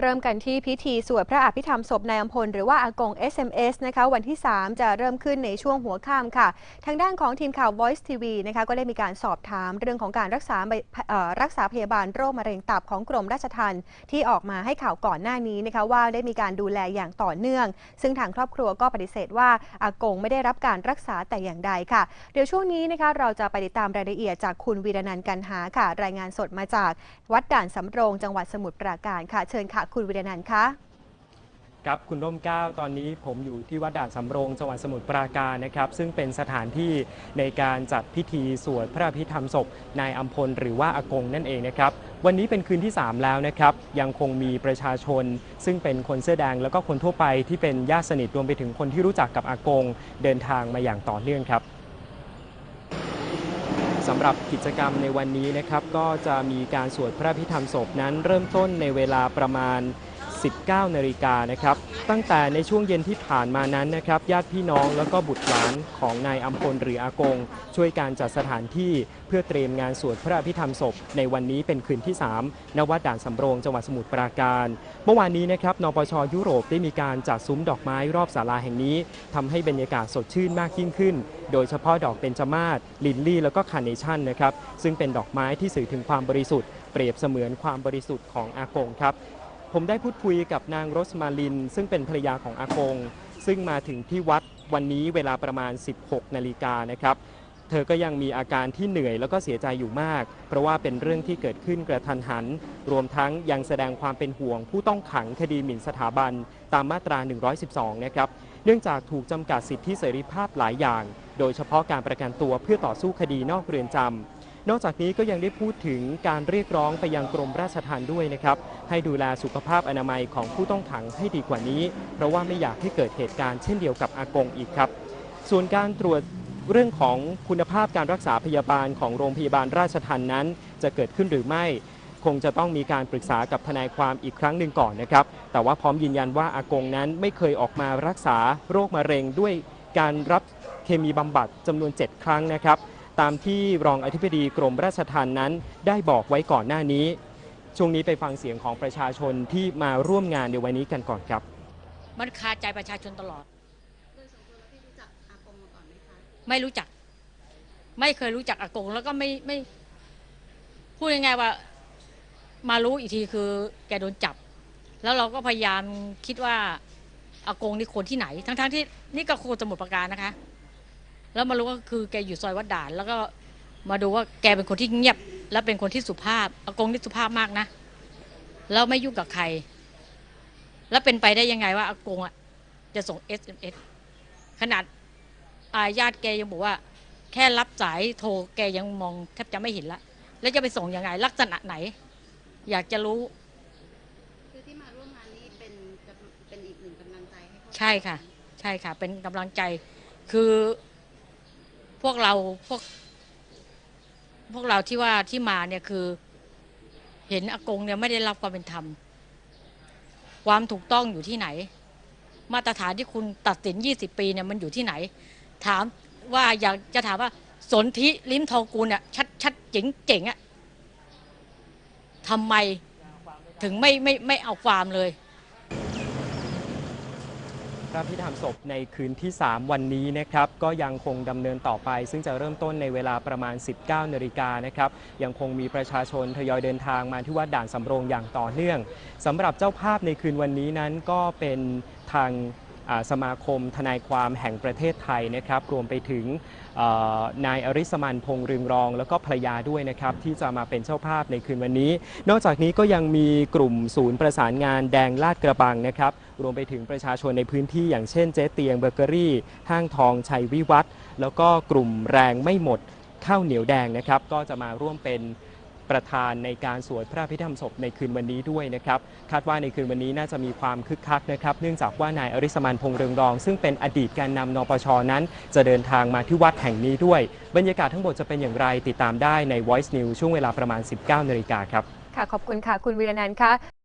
เริ่มกันที่พิธีสวดพระอภิธรรมศพนายอัมพลหรือว่าอากง SMS นะคะวันที่ 3 จะเริ่มขึ้นในช่วงหัวค่ำค่ะ ทางด้านของทีมข่าว Voice TV นะคะก็ได้มีการสอบถามเรื่องของการรักษารักษาพยาบาลโรคมะเร็งตับของกรมราชทัณฑ์ที่ออกมาให้ข่าวก่อนหน้านี้นะคะว่าได้มีการดูแลอย่างต่อเนื่อง ซึ่งทางครอบครัวก็ปฏิเสธว่าอากงไม่ได้รับการรักษาแต่อย่างใดค่ะ เดี๋ยวช่วงนี้นะคะเราจะไปติดตามรายละเอียดจากคุณวีรนันท์กันหาค่ะ รายงานสดมาจาก วัดด่านสำโรงจังหวัดสมุทรปราการค่ะเชิญค่ะคุณวีรนันท์คะครับคุณร่มเกล้าตอนนี้ผมอยู่ที่วัดด่านสำโรงจังหวัดสมุทรปราการนะครับ ซึ่งเป็นสถานที่ในการจัดพิธีสวดพระอภิธรรมศพนายอัมพลหรือว่าอากงนั่นเองนะครับ วันนี้เป็นคืนที่ 3 แล้วนะครับ ยังคงมีประชาชน ซึ่งเป็นคนเสื้อแดงแล้วก็คนทั่วไปที่เป็นญาติสนิทรวมไปถึงคนที่รู้จักกับอากง เดินทางมาอย่างต่อเนื่องครับ สำหรับกิจกรรมในวันนี้นะครับ ก็จะมีการสวดพระพิธรรมศพนั้นเริ่มต้นในเวลาประมาณ 19นาฬิกานะครับ ตั้งแต่ในช่วงเย็นที่ผ่านมานั้นนะครับญาติพี่น้องแล้วก็บุตรหลานของนายอัมพลหรืออากง ช่วยการจัดสถานที่เพื่อเตรียมงานสวดพระอภิธรรมศพ ในวันนี้เป็นคืนที่ 3 ณวัดด่านสำโรงจังหวัดสมุทรปราการ เมื่อวานนี้นะครับนปชยุโรปได้มีการจัดซุ้มดอกไม้รอบศาลาแห่งนี้ทำให้บรรยากาศสดชื่นมากยิ่งขึ้น โดยเฉพาะดอกเบญจมาศลินลี่แล้วก็คาร์เนชั่นนะครับซึ่งเป็นดอกไม้ที่สื่อถึงความบริสุทธิ์เปรียบเสมือนความบริสุทธิ์ของอากงครับ ผมได้พูดคุยกับนางโรสมาลิน ซึ่งเป็นภรรยาของอากง ซึ่งมาถึงที่วัดวันนี้เวลาประมาณ 16 นาฬิกานะครับ เธอก็ยังมีอาการที่เหนื่อยแล้วก็เสียใจอยู่มาก เพราะว่าเป็นเรื่องที่เกิดขึ้นกระทันหัน รวมทั้งยังแสดงความเป็นห่วง ผู้ต้องขังคดีหมิ่นสถาบันตามมาตรา 112 นะครับ เนื่องจากถูกจำกัดสิทธิเสรีภาพหลายอย่าง โดยเฉพาะการประกันตัวเพื่อต่อสู้คดีนอกเรือนจำ นอกจากนี้ก็ยังได้พูดถึงการเรียกร้องไปยังกรมราชทัณฑ์ด้วยนะครับ ให้ดูแลสุขภาพอนามัยของผู้ต้องขังให้ดีกว่านี้ เพราะว่าไม่อยากให้เกิดเหตุการณ์เช่นเดียวกับอากงอีกครับ ส่วนการตรวจเรื่องของคุณภาพการรักษาพยาบาลของโรงพยาบาลราชทัณฑ์นั้น จะเกิดขึ้นหรือไม่คงจะต้องมีการปรึกษากับทนายความอีกครั้งหนึ่งก่อนนะครับ แต่ว่าพร้อมยืนยันว่าอากงนั้นไม่เคยออกมารักษาโรคมะเร็งด้วยการรับเคมีบำบัดจำนวน 7 ครั้งนะครับ ตามที่รองอธิบดีกรมราชทัณฑ์นั้น ได้บอกไว้ก่อนหน้านี้ ช่วงนี้ไปฟังเสียงของประชาชนที่มาร่วมงานในวันนี้กันก่อนครับ มันคาใจประชาชนตลอด ไม่รู้จัก ไม่เคยรู้จักอากงแล้วก็ไม่ไม่พูดยังไงว่า มารู้อีกทีคือ แกโดนจับ แล้วเราก็พยายามคิดว่าอากงนี่คนที่ไหน ทั้งๆที่นี่ก็โคสมุทรปราการนะคะ แล้วมารู้ว่าคือแกอยู่ซอยวัดด่าน แล้วก็มาดูว่าแกเป็นคนที่เงียบ และเป็นคนที่สุภาพอากงนี่สุภาพมากนะแล้วไม่ยุ่งกับใคร แล้วเป็นไปได้ยังไงว่าอากงอะจะส่ง SMS ขนาดอาญาติแกยังบอกว่า แค่รับสายโทรแกยังมองแทบจะไม่เห็นละ แล้วจะไปส่งยังไง ลักษณะไหน อยากจะรู้ คือที่มาร่วมงานนี้เป็นกำเป็นอีกหนึ่งกำลังใจให้เขาใช่ค่ะ ใช่ค่ะ เป็นกำลังใจคือ พวกเราพวก พวกเราที่ว่าที่มาเนี่ยคือ เห็นอากงเนี่ยไม่ได้รับความเป็นธรรม ความถูกต้องอยู่ที่ไหน มาตรฐานที่คุณตัดสิน 20 ปีเนี่ยมันอยู่ที่ไหน ถามว่าอยากจะถามว่าสนธิลิ้มทองกูลเนี่ยชัดชัดเจ๋งเจ๋งอะทำไมถึงไม่ไม่ไม่เอาความเลย พระพิธรรมศพในคืนที่ 3 วันนี้นะครับก็ยังคงดำเนินต่อไป ซึ่งจะเริ่มต้นในเวลาประมาณ 19นาฬิกานะครับยังคงมีประชาชนทยอยเดินทางมาที่วัดด่านสำโรงอย่างต่อเนื่องสำหรับเจ้าภาพในคืนวันนี้นั้นก็เป็นทาง สมาคมทนายความแห่งประเทศไทยนะครับรวมไปถึงนายอริสมันพงษ์รืองรอง แล้วก็ภรรยาด้วยนะครับที่จะมาเป็นเจ้าภาพในคืนวันนี้ นอกจากนี้ก็ยังมีกลุ่มศูนย์ประสานงานแดงลาดกระบังนะครับรวมไปถึงประชาชนในพื้นที่อย่างเช่นเจ๊เตียงเบเกอรี่ ห้างทองชัยวิวัฒน์แล้วก็กลุ่มแรงไม่หมดข้าวเหนียวแดงนะครับก็จะมาร่วมเป็น ประธานในการสวดพระพิธรรมศพในคืนวันนี้ด้วยนะครับคาดว่าในคืนวันนี้น่าจะมีความคึกคักนะครับ เนื่องจากว่านายอริสมานพงษ์เรืองรอง ซึ่งเป็นอดีตแกนนำนปชนั้น จะเดินทางมาที่วัดแห่งนี้ด้วย บรรยากาศทั้งหมดจะเป็นอย่างไรติดตามได้ใน Voice News ช่วงเวลาประมาณ 19นาฬิกาครับค่ะขอบคุณค่ะคุณวิรนันท์ค่ะ